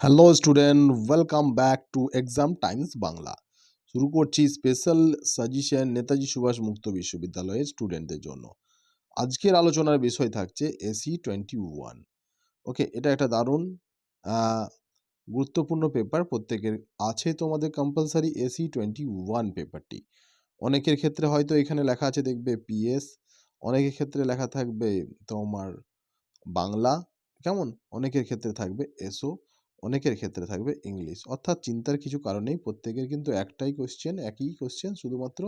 Hello student welcome back to exam times Bangla শুরু করছি special suggestion Netaji Subhash মুক্ত বিশ্ববিদ্যালয়ের স্টুডেন্টদের জন্য। আজকের আলোচনার বিষয় থাকছে এসি টোয়েন্টি ওয়ান ওকে এটা একটা দারুণ গুরুত্বপূর্ণ পেপার প্রত্যেকের আছে তোমাদের কম্পালসারি এসি টোয়েন্টি ওয়ান পেপারটি অনেকের ক্ষেত্রে হয়তো এখানে লেখা আছে দেখবে পিএস অনেকের ক্ষেত্রে লেখা থাকবে তোমার বাংলা। কেমন? অনেকের ক্ষেত্রে থাকবে এসও অনেকের ক্ষেত্রে থাকবে ইংলিশ। অর্থাৎ চিন্তার কিছু কারণেই প্রত্যেকের কিন্তু একটাই কোশ্চেন একই কোশ্চেন শুধুমাত্র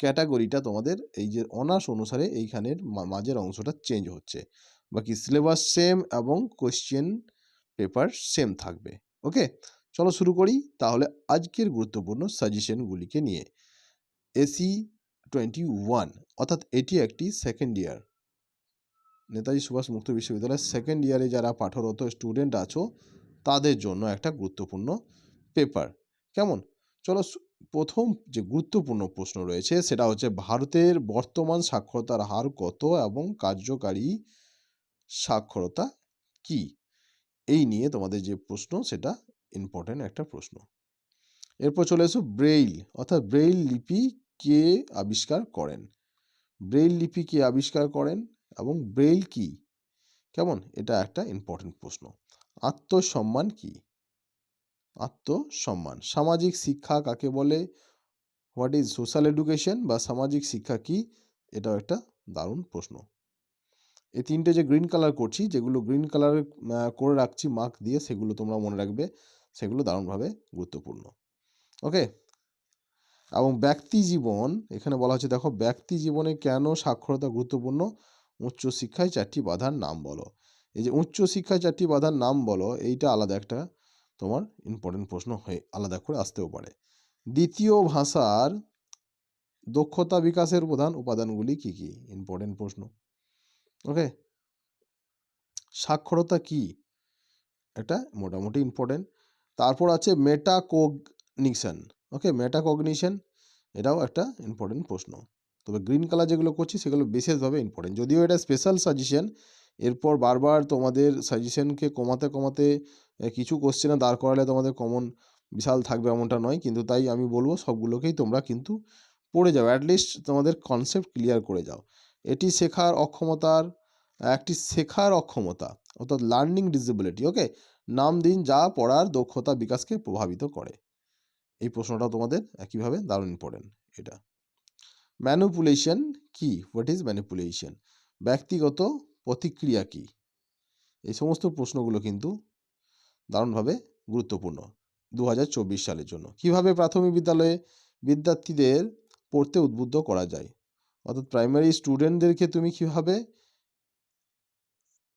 ক্যাটাগরিটা তোমাদের এই যে অনার্স অনুসারে এইখানের মাঝের অংশটা চেঞ্জ হচ্ছে। বাকি সিলেবাস সেম এবং কোশ্চেন পেপার সেম থাকবে। ওকে চলো শুরু করি, তাহলে আজকের গুরুত্বপূর্ণ সাজেশনগুলিকে নিয়ে। এসি টোয়েন্টি ওয়ান অর্থাৎ এটি একটি সেকেন্ড ইয়ার নেতাজি সুভাষ মুক্ত বিশ্ববিদ্যালয়ের সেকেন্ড ইয়ারে যারা পাঠরত স্টুডেন্ট আছো, তাদের জন্য একটা গুরুত্বপূর্ণ পেপার কেমন? চলো প্রথম যে গুরুত্বপূর্ণ প্রশ্ন রয়েছে, সেটা হচ্ছে ভারতের বর্তমান সাক্ষরতার হার কত এবং কার্যকারী সাক্ষরতা কি? এই নিয়ে তোমাদের যে প্রশ্ন, সেটা ইম্পর্টেন্ট একটা প্রশ্ন। এরপর চলে এসো ব্রেইল, অর্থাৎ ব্রেইল লিপি কে আবিষ্কার করেন? ব্রেইল লিপি কে আবিষ্কার করেন? এবং ব্রেইল কি? কেমন? এটা একটা ইম্পর্টেন্ট প্রশ্ন। আত্মসম্মান কি? আত্মসম্মান। সামাজিক শিক্ষা কাকে বলে? হোয়াট ইজ সোশ্যাল এডুকেশন বা সামাজিক শিক্ষা কি? এটাও একটা দারুণ প্রশ্ন। এই তিনটে যে গ্রিন কালার করছি, যেগুলো গ্রিন কালার করে রাখছি মার্ক দিয়ে সেগুলো তোমরা মনে রাখবে, সেগুলো দারুণভাবে গুরুত্বপূর্ণ। ওকে এবং ব্যক্তি জীবন, এখানে বলা হচ্ছে, দেখো, ব্যক্তি জীবনে কেন সাক্ষরতা গুরুত্বপূর্ণ? উচ্চশিক্ষায় চারটি বাধার নাম বলো। এই যে উচ্চশিক্ষায় চারটি বাধার নাম বলো, এইটা আলাদা একটা তোমার ইম্পর্টেন্ট প্রশ্ন হয়ে আলাদা করে আসতেও পারে। দ্বিতীয় ভাষার দক্ষতা বিকাশের প্রধান উপাদানগুলি কি কি? ইম্পর্টেন্ট প্রশ্ন। ওকে সাক্ষরতা কি? এটা মোটামুটি ইম্পর্টেন্ট তারপর আছে মেটাকগনিশন ওকে মেটাকগনিশন এটাও একটা ইম্পর্টেন্ট প্রশ্ন। তবে গ্রিন কালার যেগুলো করছি সেগুলো বিশেষভাবে ইম্পর্টেন্ট যদিও এটা স্পেশাল সাজেশন এরপর বারবার তোমাদের সাজেশনকে কমাতে কমাতে কিছু কোশ্চেনে দাঁড় করালে তোমাদের কমন বিশাল থাকবে এমনটা নয়, কিন্তু তাই আমি বলব সবগুলোকেই তোমরা কিন্তু পড়ে যাও অ্যাটলিস্ট তোমাদের কনসেপ্ট ক্লিয়ার করে যাও। এটি শেখার অক্ষমতার, একটি শেখার অক্ষমতা, অর্থাৎ লার্নিং ডিসেবিলিটি ওকে নাম দিন, যা পড়ার দক্ষতা বিকাশকে প্রভাবিত করে। এই প্রশ্নটা তোমাদের একইভাবে দারুণ ইম্পর্টেন্ট এটা। ম্যানুপুলেশন কি? হোয়াট ইজ ম্যানুপুলেশন ব্যক্তিগত প্রতিক্রিয়া কি? এই সমস্ত প্রশ্নগুলো কিন্তু দারুণভাবে গুরুত্বপূর্ণ দু হাজার চব্বিশ সালের জন্য। কীভাবে প্রাথমিক বিদ্যালয়ে বিদ্যার্থীদের পড়তে উদ্বুদ্ধ করা যায়? অর্থাৎ প্রাইমারি স্টুডেন্টদেরকে তুমি কীভাবে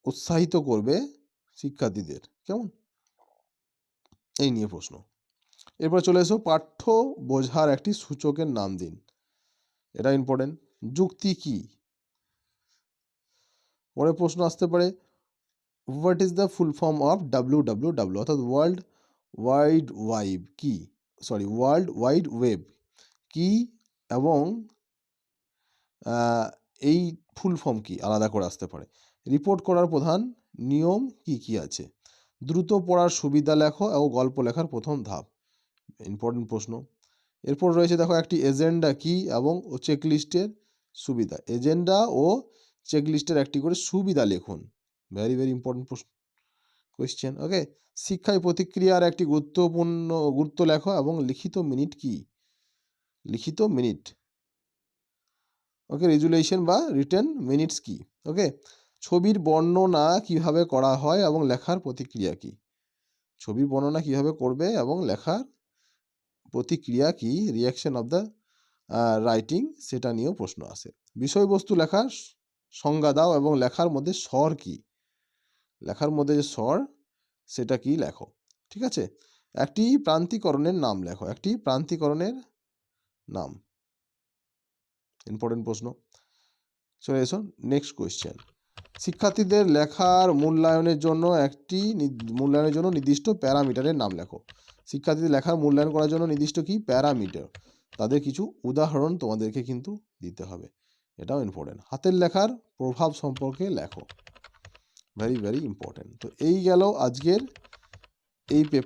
উৎসাহিত করবে শিক্ষার্থীদের? কেমন? এই নিয়ে প্রশ্ন। এরপর চলে এসো পাঠ্য বোঝার একটি সূচকের নাম দিন। এটা ইম্পর্টেন্ট যুক্তি কি? পরে প্রশ্ন আসতে পারে what is the full form of W W W অর্থাৎ ওয়ার্ল্ড ওয়াইড ওয়াইব কি? সরি ওয়ার্ল্ড ওয়াইড ওয়েব কি এবং এই ফুল ফর্ম কি? আলাদা করে আসতে পারে। রিপোর্ট করার প্রধান নিয়ম কি কি আছে? দ্রুত পড়ার সুবিধা লেখো এবং গল্প লেখার প্রথম ধাপ। ইম্পর্টেন্ট প্রশ্ন। এরপর রয়েছে দেখো একটি এজেন্ডা কি এবং চেকলিস্টের সুবিধা। এজেন্ডা ও চেকলিস্টের একটি করে সুবিধা লিখুন। ভেরি ভেরি ইম্পর্টেন্ট প্রশ্ন কোয়েশ্চেন ওকে শিক্ষায় প্রতিক্রিয়ার একটি গুরুত্বপূর্ণ, গুরুত্ব লেখো এবং লিখিত মিনিট কি? লিখিত মিনিট ওকে রেজুলেশন বা রিটেন মিনিটস কি ওকে ছবির বর্ণনা কীভাবে করা হয় এবং লেখার প্রতিক্রিয়া কি? ছবির বর্ণনা কীভাবে করবে এবং লেখার প্রতিক্রিয়া কি? রিয়াকশন অফ দ্য রাইটিং সেটা নিয়েও প্রশ্ন আসে বিষয়বস্তু লেখার সংজ্ঞা দাও এবং লেখার মধ্যে স্বর কি? লেখার মধ্যে যে স্বর, সেটা কি লেখো? ঠিক আছে? একটি প্রান্তিকরণের নাম লেখো। একটি প্রান্তিকরণের নাম। ইম্পর্টেন্ট প্রশ্ন। চলে এসো নেক্সট কোয়েশ্চেন শিক্ষার্থীদের লেখার মূল্যায়নের জন্য একটি মূল্যায়নের জন্য নির্দিষ্ট প্যারামিটারের নাম লেখো। শিক্ষার্থীদের লেখার মূল্যায়ন করার জন্য নির্দিষ্ট কি? প্যারামিটার। তাদের কিছু উদাহরণ তোমাদেরকে কিন্তু দিতে হবে। এটাও ইম্পর্টেন্ট হাতের লেখার প্রভাব সম্পর্কে লেখো। ভেরি ভেরি ইম্পর্টেন্ট তো এই গেল আজকের এই পেপার